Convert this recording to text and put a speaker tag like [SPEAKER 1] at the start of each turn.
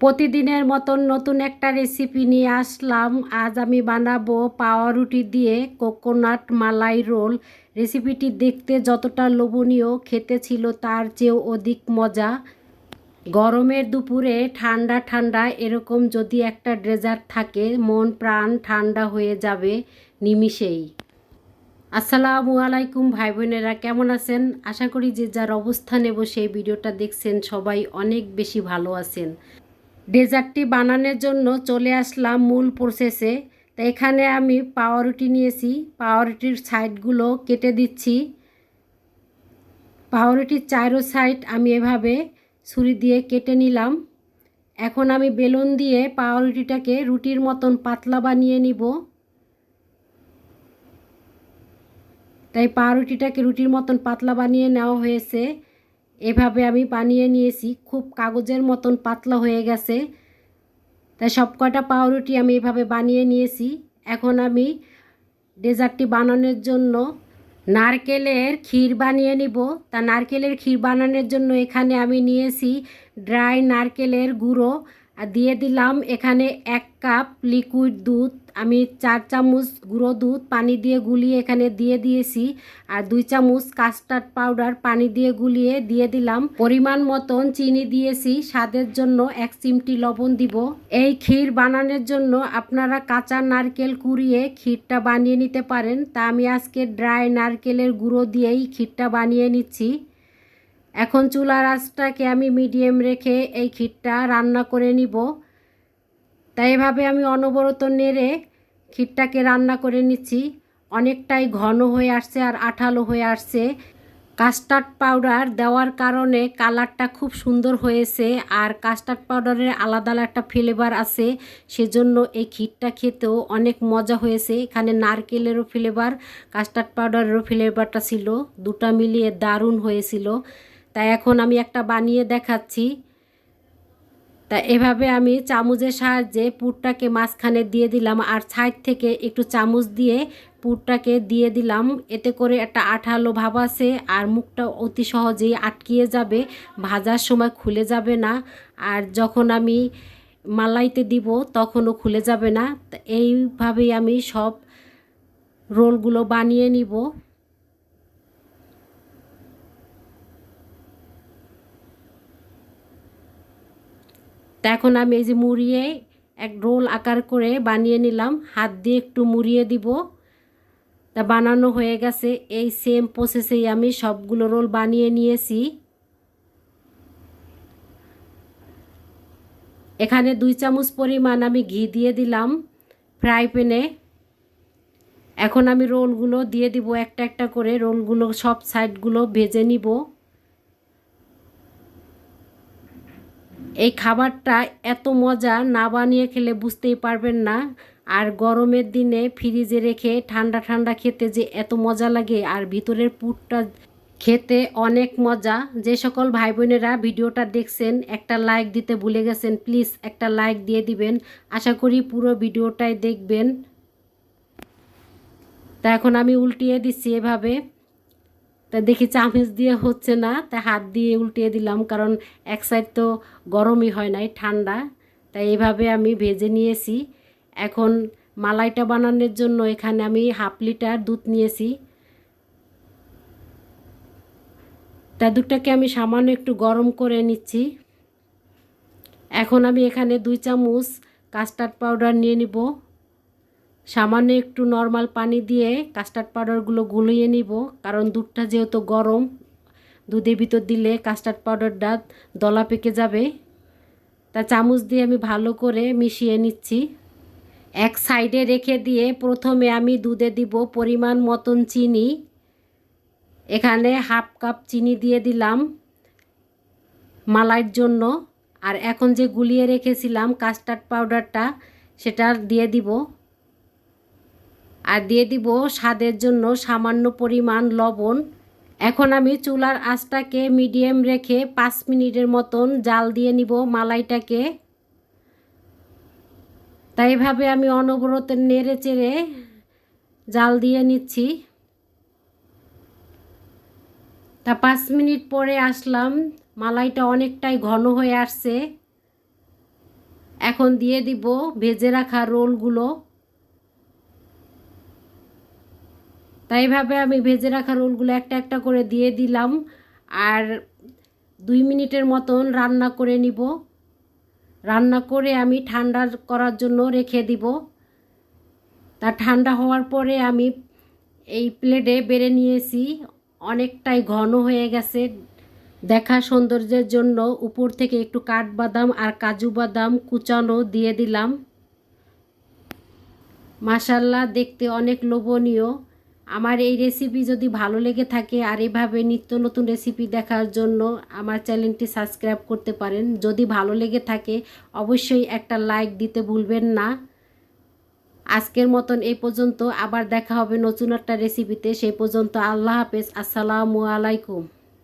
[SPEAKER 1] প্রতিদিনের মতন নতুন একটা রেসিপি নিয়ে আসলাম। আজ আমি বানাবো পাউরুটি দিয়ে কোকোনাট মালাই রোল রেসিপিটি দেখতে যতটা লোভনীয়, খেতে ছিল তার চেয়েও অধিক মজা। গরমের দুপুরে ঠান্ডা ঠান্ডা এরকম যদি একটা ড্রেজার থাকে, মন প্রাণ ঠান্ডা হয়ে যাবে নিমিষেই। আসসালামু আলাইকুম ভাই বোনেরা কেমন আছেন? আশা করি যে যার অবস্থানে বসে ভিডিওটা দেখছেন সবাই অনেক বেশি ভালো আছেন। ডেজার্টটি বানানোর জন্য চলে আসলাম মূল প্রসেসে তো এখানে আমি পাউরুটি নিয়েছি। পাউরুটির সাইডগুলো কেটে দিচ্ছি। পাউরুটির চারো সাইড আমি এভাবে ছুরি দিয়ে কেটে নিলাম। এখন আমি বেলুন দিয়ে পাউরুটিটাকে রুটির মতন পাতলা বানিয়ে নিব। তাই পাউরুটিটাকে রুটির মতন পাতলা বানিয়ে নেওয়া হয়েছে। এভাবে আমি বানিয়ে নিয়েছি। খুব কাগজের মতন পাতলা হয়ে গেছে। তাই সব কটা পাউরুটি আমি এভাবে বানিয়ে নিয়েছি। এখন আমি ডেজার্টটি বানানোর জন্য নারকেলের ক্ষীর বানিয়ে নিব। তা নারকেলের ক্ষীর বানানোর জন্য এখানে আমি নিয়েছি ড্রাই নারকেলের গুঁড়ো। আর দিয়ে দিলাম এখানে এক কাপ লিকুইড দুধ। আমি চার চামচ গুঁড়ো দুধ পানি দিয়ে গুলিয়ে এখানে দিয়ে দিয়েছি। আর দুই চামচ কাস্টার্ড পাউডার পানি দিয়ে গুলিয়ে দিয়ে দিলাম। পরিমাণ মতন চিনি দিয়েছি। স্বাদের জন্য এক চিমটি লবণ দিব। এই ক্ষীর বানানোর জন্য আপনারা কাঁচা নারকেল কুড়িয়ে ক্ষীরটা বানিয়ে নিতে পারেন। তা আমি আজকে ড্রাই নারকেলের গুঁড়ো দিয়েই ক্ষীরটা বানিয়ে নিচ্ছি। এখন চুলার আঁচটাকে আমি মিডিয়াম রেখে এই ক্ষীরটা রান্না করে নিব। তাই এভাবে আমি অনবরত নেড়ে ক্ষীরটাকে রান্না করে নিচ্ছি। অনেকটাই ঘন হয়ে আসছে আর আঠালো হয়ে আসছে। কাস্টার্ড পাউডার দেওয়ার কারণে কালারটা খুব সুন্দর হয়েছে আর কাস্টার্ড পাউডারের আলাদা একটা ফ্লেভার আছে। সেজন্য এই ক্ষীরটা খেতেও অনেক মজা হয়েছে। এখানে নারকেলেরও ফ্লেভার, কাস্টার্ড পাউডারেরও ফ্লেভারটা ছিল। দুটা মিলিয়ে দারুণ হয়েছিল। তাই এখন আমি একটা বানিয়ে দেখাচ্ছি। তা এভাবে আমি চামচের সাহায্যে পুরটাকে মাঝখানে দিয়ে দিলাম আর সাইড থেকে একটু চামচ দিয়ে পুরটাকে দিয়ে দিলাম। এতে করে একটা আঠালো ভাব আছে আর মুখটা অতি সহজেই আটকিয়ে যাবে, ভাজার সময় খুলে যাবে না। আর যখন আমি মালাইতে দিব তখনও খুলে যাবে না। এইভাবেই আমি সব রোলগুলো বানিয়ে নিব। তা এখন আমি এই যে মুড়িয়ে এক রোল আকার করে বানিয়ে নিলাম। হাত দিয়ে একটু মুড়িয়ে দিব। তা বানানো হয়ে গেছে। এই সেম প্রসেসেই আমি সবগুলো রোল বানিয়ে নিয়েছি। এখানে দুই চামচ পরিমাণ আমি ঘি দিয়ে দিলাম ফ্রাই প্যানে। এখন আমি রোলগুলো দিয়ে দিব একটা একটা করে। রোলগুলো সব সাইডগুলো ভেজে নিব। এই খাবারটা এত মজা, না বানিয়ে খেলে বুঝতেই পারবেন না। আর গরমের দিনে ফ্রিজে রেখে ঠান্ডা ঠান্ডা খেতে যে এত মজা লাগে, আর ভিতরের পুরটা খেতে অনেক মজা। যে সকল ভাই বোনেরা ভিডিওটা দেখছেন, একটা লাইক দিতে ভুলে গেছেন প্লিজ একটা লাইক দিয়ে দিবেন। আশা করি পুরো ভিডিওটাই দেখবেন। তা এখন আমি উল্টিয়ে দিচ্ছি এভাবে। তা দেখি চামচ দিয়ে হচ্ছে না, তা হাত দিয়ে উল্টিয়ে দিলাম, কারণ এক সাইড তো গরমই হয় নাই, ঠান্ডা। তাই এইভাবে আমি ভেজে নিয়েছি। এখন মালাইটা বানানোর জন্য এখানে আমি হাফ লিটার দুধ নিয়েছি। তা দুধটাকে আমি সামান্য একটু গরম করে নিচ্ছি। এখন আমি এখানে দুই চামচ কাস্টার্ড পাউডার নিয়ে নিব। সামান্য একটু নর্মাল পানি দিয়ে কাস্টার্ড পাউডারগুলো গুলিয়ে নিব। কারণ দুধটা যেহেতু গরম, দুধের ভিতর দিলে কাস্টার্ড পাউডারটা দলা পেকে যাবে। তা চামচ দিয়ে আমি ভালো করে মিশিয়ে নিচ্ছি। এক সাইডে রেখে দিয়ে প্রথমে আমি দুধে দিব পরিমাণ মতন চিনি। এখানে হাফ কাপ চিনি দিয়ে দিলাম মালাইয়ের জন্য। আর এখন যে গুলিয়ে রেখেছিলাম কাস্টার্ড পাউডারটা সেটা দিয়ে দিব। আর দিয়ে দিব স্বাদের জন্য সামান্য পরিমাণ লবণ। এখন আমি চুলার আঁচটাকে মিডিয়াম রেখে পাঁচ মিনিটের মতন জাল দিয়ে নিব মালাইটাকে। তাই এভাবে আমি অনবরত নেড়ে চেড়ে জাল দিয়ে নিচ্ছি। তা পাঁচ মিনিট পরে আসলাম, মালাইটা অনেকটাই ঘন হয়ে আসছে। এখন দিয়ে দিব ভেজে রাখা রোলগুলো। তাই এইভাবে আমি ভেজে রাখা রোলগুলো একটা একটা করে দিয়ে দিলাম। আর দুই মিনিটের মতন রান্না করে নিব। রান্না করে আমি ঠান্ডা করার জন্য রেখে দিব। তা ঠান্ডা হওয়ার পরে আমি এই প্লেটে বেড়ে নিয়েছি। অনেকটাই ঘন হয়ে গেছে। দেখা সৌন্দর্যের জন্য উপর থেকে একটু কাঠবাদাম আর কাজু বাদাম কুচানো দিয়ে দিলাম। মাসাল্লাহ দেখতে অনেক লোভনীয়। আমার এই রেসিপি যদি ভালো লেগে থাকে আর এভাবে নিত্য নতুন রেসিপি দেখার জন্য আমার চ্যানেলটি সাবস্ক্রাইব করতে পারেন। যদি ভালো লেগে থাকে, অবশ্যই একটা লাইক দিতে ভুলবেন না। আজকের মতন এই পর্যন্ত। আবার দেখা হবে নতুন একটা রেসিপিতে সেই পর্যন্ত আল্লাহ হাফেজ। আসসালামু আলাইকুম।